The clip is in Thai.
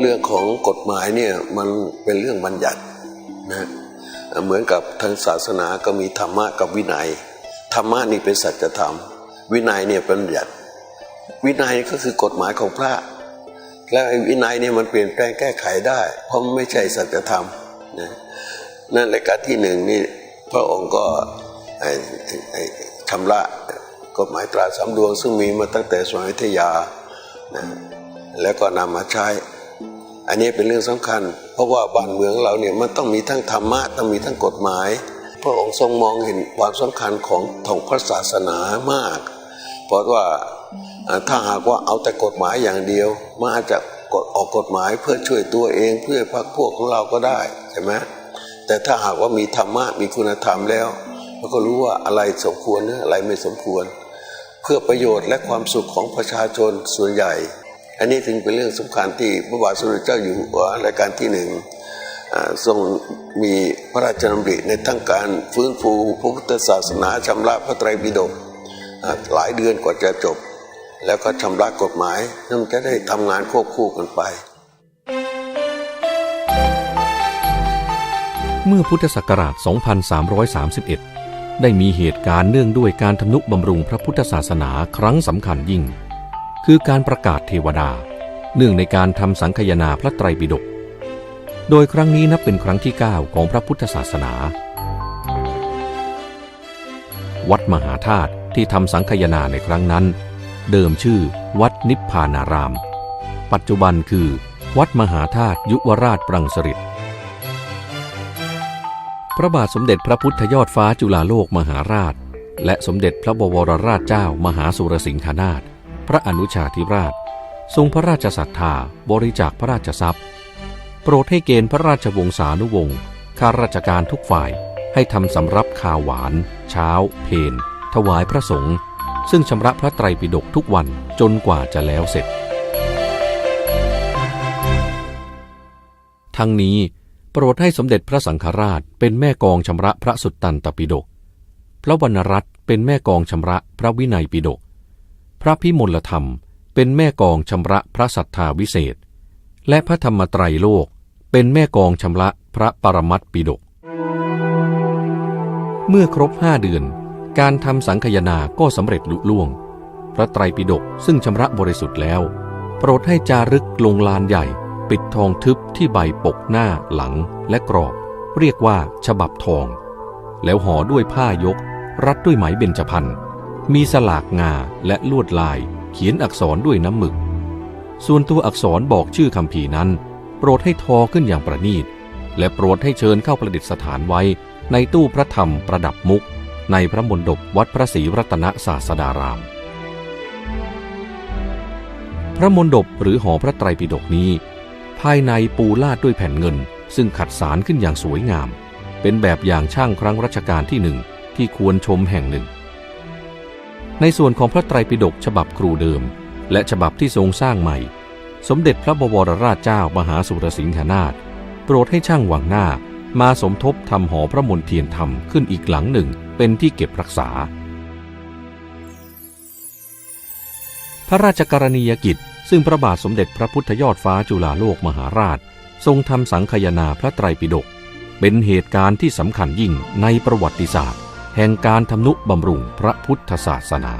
เรื่องของกฎหมายเนี่ยมันเป็นเรื่องบัญญัตินะเหมือนกับทางศาสนาก็มีธรรมะกับวินัย ธรรมะนี่เป็นสัจธรรม วินัยเนี่ยเป็นบัญญัติ วินัยก็คือกฎหมายของพระ แล้ววินัยเนี่ยมันเปลี่ยนแปลงแก้ไขได้ เพราะมันไม่ใช่สัจธรรมนะนั่นรายการที่หนึ่งนี่พระองค์ก็ไอ้ไอ้ชำระกฎหมายตราสามดวงซึ่งมีมาตั้งแต่สมัยอยุธยานะแล้วก็นำมาใช้ อันนี้เป็นเรื่องสำคัญ เพราะว่าบ้านเมืองเราเนี่ยมันต้องมีทั้งธรรมะต้องมีทั้งกฎหมาย พระองค์ทรงมองเห็นความสำคัญของของพระศาสนามาก เพราะว่าถ้าหากว่าเอาแต่กฎหมายอย่างเดียวมันอาจจะกฎออกกฎหมายเพื่อช่วยตัวเองเพื่อพรรคพวกของเราก็ได้ใช่ไหมแต่ถ้าหากว่ามีธรรมะมีคุณธรรมแล้วเราก็รู้ว่าอะไรสมควรอะไรไม่สมควร เพื่อประโยชน์และความสุขของประชาชนส่วนใหญ่ อันนี้ถึงเป็นเรื่องสำคัญที่พระบาทสมเด็จเจ้าอยู่หัวรายการที่หนึ่งทรงมีพระราชดำริในทั้งการฟื้นฟูพระพุทธศาสนาชำระพระไตรปิฎกหลายเดือนกว่าจะจบ แล้วก็ชำระกฎหมายนั่นจะได้ทำงานควบคู่กันไป เมื่อพุทธศักราช 2331 ได้มีเหตุการณ์เนื่องด้วยการทำนุบำรุงพระพุทธศาสนาครั้งสำคัญยิ่ง คือการประกาศเทวดา เนื่องในการทำสังคยนาพระไตรปิฎก โดยครั้งนี้นับเป็นครั้งที่ 9 ของพระพุทธศาสนา วัดมหาธาตุที่ทำสังคยนาในครั้งนั้น เดิมชื่อ วัดนิพพานาราม ปัจจุบันคือ วัดมหาธาตุยุวราชปรังสฤษพระบาทสมเด็จพระพุทธยอดฟ้าจุฬาโลกมหาราช และสมเด็จพระบวรราชเจ้ามหาสุรสิงหนาถ พระอนุชาธิราช ทรงพระราชศรัทธาบริจาคพระราชทรัพย์ โปรดให้เกณฑ์พระราชวงศานุวงศ์ข้าราชการทุกฝ่ายให้ทำสำรับคาวหวาน เช้า เพนถวายพระสงฆ์ซึ่งชำระพระไตรปิฎกทุกวันจนกว่าจะแล้วเสร็จ ทั้งนี้โปรดให้สมเด็จพระสังฆราชเป็นแม่กองชำระพระสุตตันตปิฎกพระวรรณรัตน์เป็นแม่กองชำระพระวินัยปิฎก พระพิมลธรรมเป็นแม่กองชำระพระสัทธาวิเศษ และพระธรรมไตรโลกเป็นแม่กองชำระพระปรมัตปิฎกเมื่อครบห้าเดือน การทำสังคยนาก็สำเร็จลุล่วง พระไตรปิฎกซึ่งชำระบริสุทธิ์แล้ว โปรดให้จารึกลงลานใหญ่ ปิดทองทึบที่ใบปกหน้าหลังและกรอบ เรียกว่าฉบับทอง แล้วห่อด้วยผ้ายก รัดด้วยไหมเบญจพรรณ มีสลากงาและลวดลายเขียนอักษรด้วยน้ำหมึก ส่วนตัวอักษรบอกชื่อคำพีนั้น โปรดให้ทอขึ้นอย่างประณีต และโปรดให้เชิญเข้าประดิษฐานไว้ ในตู้พระธรรมประดับมุก ในพระมณฑปวัดพระศรีรัตนศาสดาราม พระมณฑปหรือหอพระไตรปิฎกนี้ ภายในปูลาดด้วยแผ่นเงิน ซึ่งขัดสารขึ้นอย่างสวยงาม เป็นแบบอย่างช่างครั้งรัชกาลที่หนึ่งที่ควรชมแห่งหนึ่ง ในส่วนของพระไตรปิฎกฉบับครูเดิม และฉบับที่ทรงสร้างใหม่ สมเด็จพระบวรราชเจ้ามหาสุรสิงหนาถโปรดให้ช่างหวังหน้ามาสมทบทำหอพระมนเทียนธรรมขึ้นอีกหลังหนึ่งเป็นที่เก็บรักษา พระราชกรณียกิจ ซึ่งพระบาทสมเด็จพระพุทธยอดฟ้าจุฬาโลกมหาราช ทรงทำสังคยนาพระไตรปิฎกเป็นเหตุการณ์ที่สำคัญยิ่งในประวัติศาสตร์ แห่งการทำนุบำรุงพระพุทธศาสนา